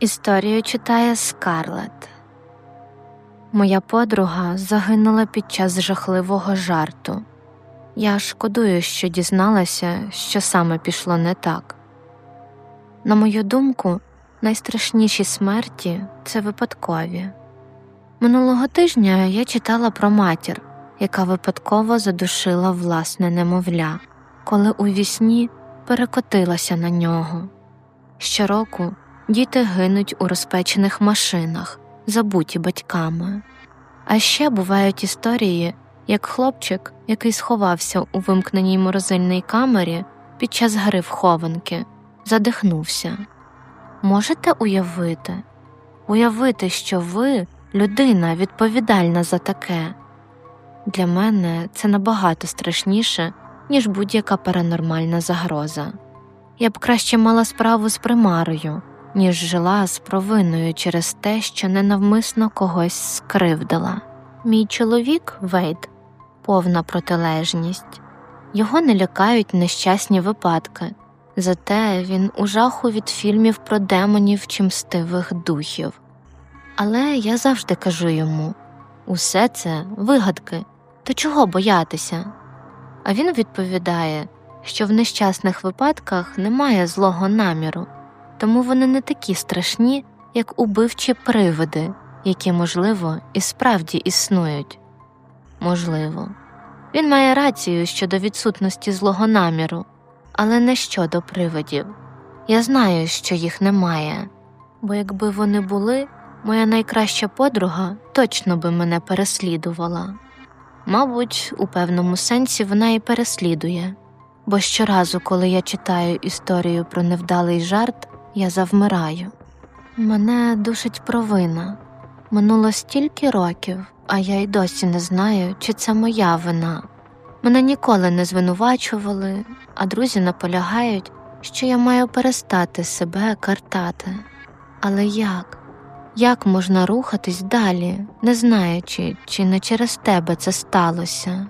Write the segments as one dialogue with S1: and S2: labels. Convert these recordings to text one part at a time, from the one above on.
S1: Історію читає Скарлет. Моя подруга загинула під час жахливого жарту. Я шкодую, що дізналася, що саме пішло не так. На мою думку, найстрашніші смерті це випадкові. Минулого тижня я читала про матір, яка випадково задушила власне немовля, коли у вісні перекотилася на нього. Щороку діти гинуть у розпечених машинах, забуті батьками. А ще бувають історії, як хлопчик, який сховався у вимкненій морозильній камері під час гри в хованки, задихнувся. Можете уявити? Уявити, що ви людина відповідальна за таке. Для мене це набагато страшніше, ніж будь-яка паранормальна загроза. Я б краще мала справу з примарою, ніж жила з провиною через те, що ненавмисно когось скривдила. Мій чоловік Вейд повна протилежність. Його не лякають нещасні випадки, зате він у жаху від фільмів про демонів чи мстивих духів. Але я завжди кажу йому усе це вигадки, то чого боятися? А він відповідає, що в нещасних випадках немає злого наміру, тому вони не такі страшні, як убивчі привиди, які, можливо, і справді існують. Можливо, він має рацію щодо відсутності злого наміру, але не щодо привидів. Я знаю, що їх немає, бо якби вони були, моя найкраща подруга точно би мене переслідувала. Мабуть, у певному сенсі вона і переслідує, бо щоразу, коли я читаю історію про невдалий жарт, я завмираю. Мене душить провина. Минуло стільки років, а я й досі не знаю, чи це моя вина. Мене ніколи не звинувачували, а друзі наполягають, що я маю перестати себе картати. Але як? Як можна рухатись далі, не знаючи, чи не через тебе це сталося?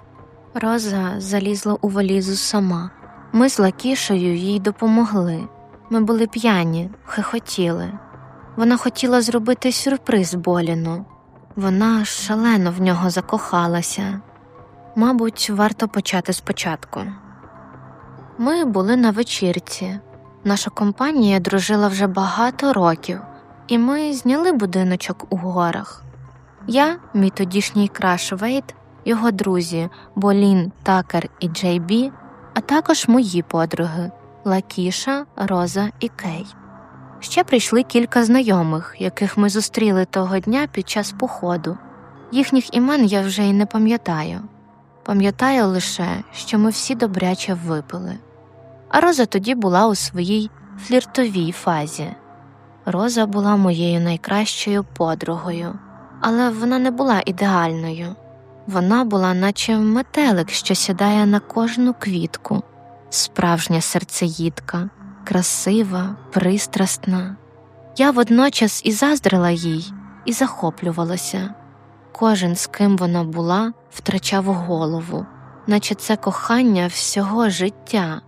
S1: Роза залізла у валізу сама. Ми з Лакішею їй допомогли. Ми були п'яні, хихотіли. Вона хотіла зробити сюрприз Боліну. Вона шалено в нього закохалася. Мабуть, варто почати спочатку. Ми були на вечірці. Наша компанія дружила вже багато років, і ми зняли будиночок у горах. Я, мій тодішній краш Вейт, його друзі Болін, Такер і Джей Бі, а також мої подруги Лакіша, Роза і Кей. Ще прийшли кілька знайомих, яких ми зустріли того дня під час походу. Їхніх імен я вже й не пам'ятаю. Пам'ятаю лише, що ми всі добряче випили. А Роза тоді була у своїй фліртовій фазі. Роза була моєю найкращою подругою, але вона не була ідеальною. Вона була, наче метелик, що сідає на кожну квітку, справжня серцеїдка, красива, пристрасна. Я водночас і заздрила їй, і захоплювалася. Кожен, з ким вона була, втрачав голову, наче це кохання всього життя,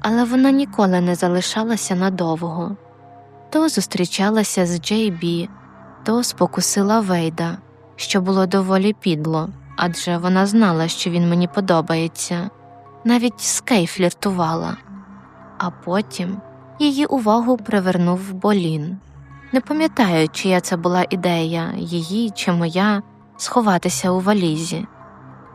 S1: але вона ніколи не залишалася надовго. То зустрічалася з Джей Бі, то спокусила Вейда, що було доволі підло, адже вона знала, що він мені подобається, навіть з Кей фліртувала. А потім її увагу привернув Болін. Не пам'ятаю, чия це була ідея, її чи моя, сховатися у валізі.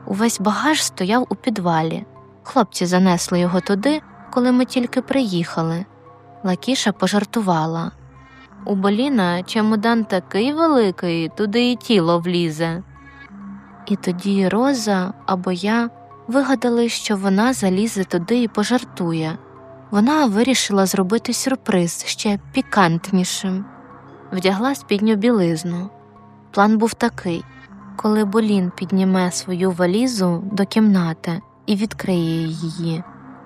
S1: Увесь багаж стояв у підвалі. Хлопці занесли його туди, коли ми тільки приїхали. Лакіша пожартувала. У Боліна чемодан такий великий, туди і тіло влізе. І тоді Роза або я вигадали, що вона залізе туди і пожартує. вона вирішила зробити сюрприз ще пікантнішим, вдягла спідню білизну. План був такий коли Болін підніме свою валізу до кімнати і відкриє її,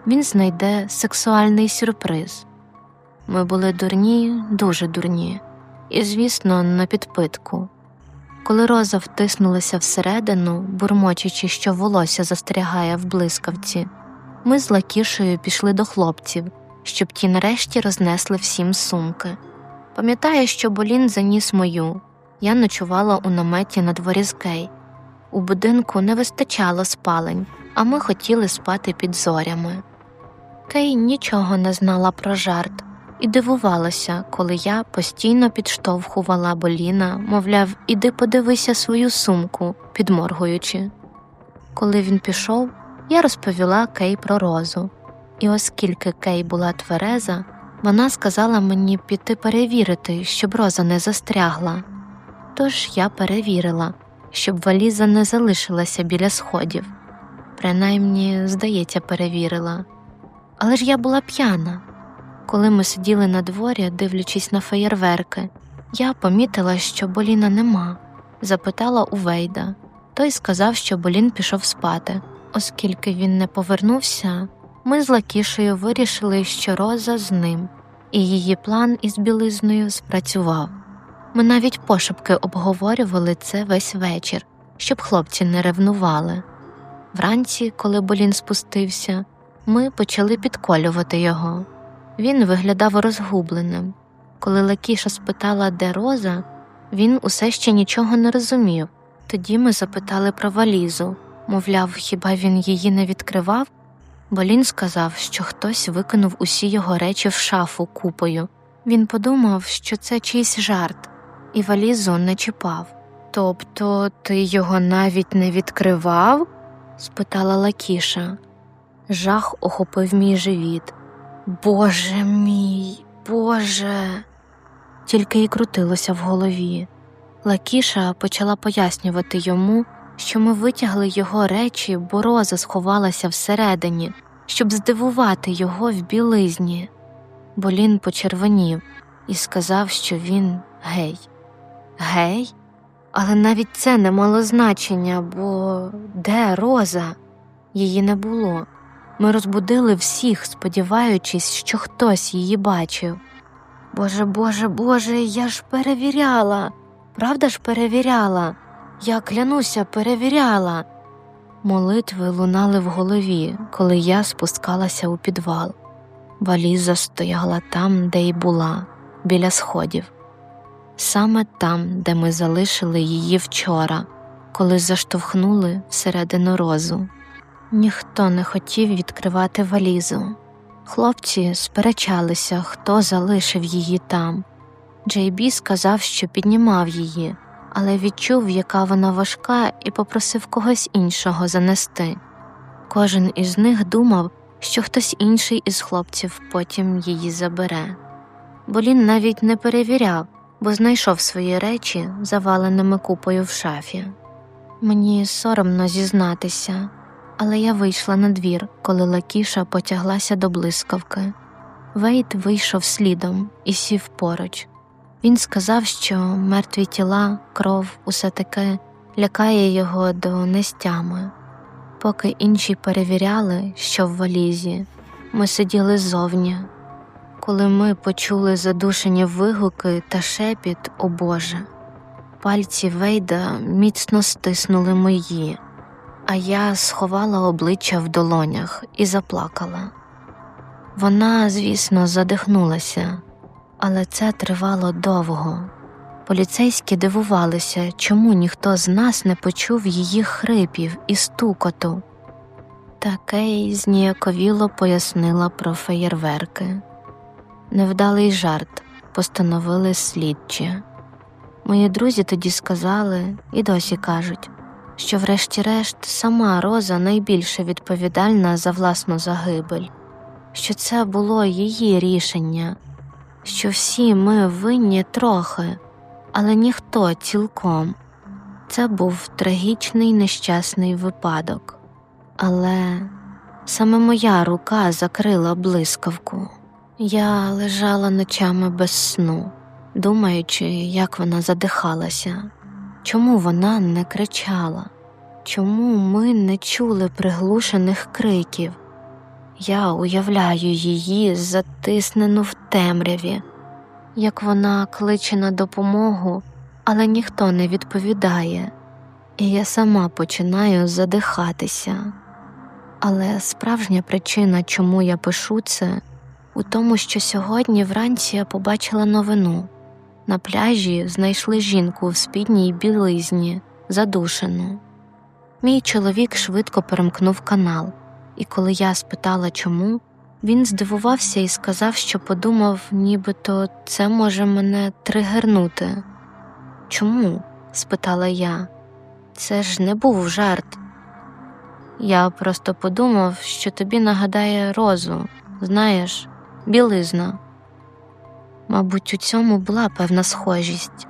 S1: він знайде сексуальний сюрприз. Ми були дурні, дуже дурні, і, звісно, на підпитку. Коли роза втиснулася всередину, бурмочучи, що волосся застрягає в блискавці, ми з Лакішею пішли до хлопців, щоб ті нарешті рознесли всім сумки. Пам'ятаю, що Болін заніс мою. Я ночувала у наметі на дворі з Кей. У будинку не вистачало спалень, а ми хотіли спати під зорями. Кей нічого не знала про жарт і дивувалася, коли я постійно підштовхувала Боліна, мовляв, іди подивися свою сумку, підморгуючи. Коли він пішов, я розповіла Кей про розу, і оскільки Кей була твереза, вона сказала мені піти перевірити, щоб роза не застрягла. Тож я перевірила, щоб валіза не залишилася біля сходів. Принаймні, здається, перевірила. Але ж я була п'яна. Коли ми сиділи на дворі, дивлячись на феєрверки, я помітила, що Боліна нема, запитала у Вейда. Той сказав, що Болін пішов спати. Оскільки він не повернувся, ми з Лакішею вирішили, що Роза з ним, і її план із білизною спрацював. Ми навіть пошепки обговорювали це весь вечір, щоб хлопці не ревнували. Вранці, коли Болін спустився, ми почали підколювати його. Він виглядав розгубленим. Коли Лакіша спитала, де роза, він усе ще нічого не розумів. Тоді ми запитали про валізу мовляв, хіба він її не відкривав? Болін сказав, що хтось викинув усі його речі в шафу купою. Він подумав, що це чийсь жарт, і валізу не чіпав. Тобто ти його навіть не відкривав? спитала Лакіша. Жах охопив мій живіт. Боже мій, Боже. Тільки й крутилося в голові. Лакіша почала пояснювати йому, що ми витягли його речі, бо роза сховалася всередині, щоб здивувати його в білизні. Болін почервонів і сказав, що він гей. Гей? Але навіть це не мало значення, бо де роза? Її не було. Ми розбудили всіх, сподіваючись, що хтось її бачив. Боже, Боже, Боже, я ж перевіряла, правда ж перевіряла, я клянуся, перевіряла. Молитви лунали в голові, коли я спускалася у підвал. Валіза стояла там, де й була, біля сходів, саме там, де ми залишили її вчора, коли заштовхнули всередину розу. Ніхто не хотів відкривати валізу. Хлопці сперечалися, хто залишив її там. Джей Бі сказав, що піднімав її, але відчув, яка вона важка, і попросив когось іншого занести. Кожен із них думав, що хтось інший із хлопців потім її забере. Болін навіть не перевіряв, бо знайшов свої речі, заваленими купою в шафі. Мені соромно зізнатися але я вийшла на двір, коли Лакіша потяглася до блискавки. Вейт вийшов слідом і сів поруч. Він сказав, що мертві тіла, кров, усе таке лякає його до нестями. Поки інші перевіряли, що в валізі, ми сиділи ззовні. Коли ми почули задушені вигуки та шепіт, о Боже, пальці Вейда міцно стиснули мої а я сховала обличчя в долонях і заплакала. Вона, звісно, задихнулася, але це тривало довго. Поліцейські дивувалися, чому ніхто з нас не почув її хрипів і стукоту. Такей зніяковіло пояснила про феєрверки. Невдалий жарт постановили слідчі. Мої друзі тоді сказали і досі кажуть що, врешті-решт, сама Роза найбільше відповідальна за власну загибель, що це було її рішення, що всі ми винні трохи, але ніхто цілком. Це був трагічний нещасний випадок. Але Саме моя рука закрила блискавку. Я лежала ночами без сну, думаючи, як вона задихалася, чому вона не кричала, чому ми не чули приглушених криків. Я уявляю її затиснену в темряві, як вона кличе на допомогу, але ніхто не відповідає, і я сама починаю задихатися. Але справжня причина, чому я пишу це, у тому, що сьогодні вранці я побачила новину. На пляжі знайшли жінку в спідній білизні, задушену. Мій чоловік швидко перемкнув канал, і коли я спитала чому, він здивувався і сказав, що подумав, нібито це може мене тригернути. Чому? спитала я. Це ж не був жарт. Я просто подумав, що тобі нагадає розу, знаєш, білизна. Мабуть, у цьому була певна схожість.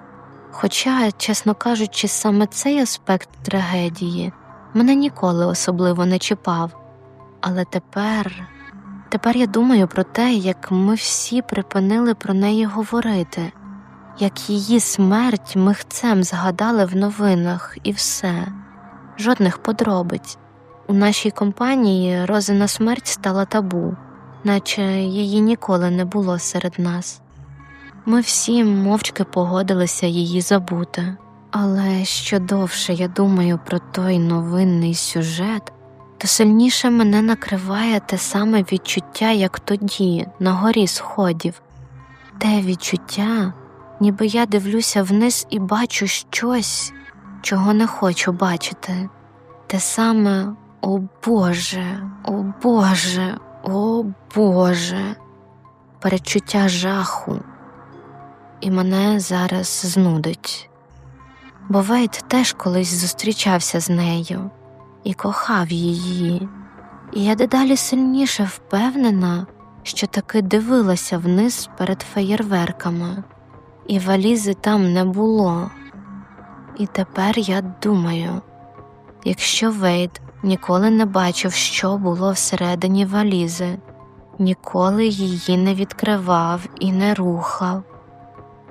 S1: Хоча, чесно кажучи, саме цей аспект трагедії мене ніколи особливо не чіпав. Але тепер, тепер я думаю про те, як ми всі припинили про неї говорити, як її смерть михцем згадали в новинах і все, жодних подробиць. У нашій компанії Розина смерть стала табу, наче її ніколи не було серед нас. Ми всі мовчки погодилися її забути. Але що довше я думаю про той новинний сюжет, то сильніше мене накриває те саме відчуття, як тоді, на горі сходів, те відчуття, ніби я дивлюся вниз і бачу щось, чого не хочу бачити, те саме о Боже, о Боже, о Боже, перечуття жаху, і мене зараз знудить. Бо Вейт теж колись зустрічався з нею і кохав її, і я дедалі сильніше впевнена, що таки дивилася вниз перед феєрверками, і валізи там не було. І тепер я думаю, якщо Вейд ніколи не бачив, що було всередині валізи, ніколи її не відкривав і не рухав.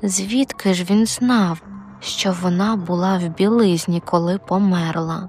S1: Звідки ж він знав, що вона була в білизні, коли померла?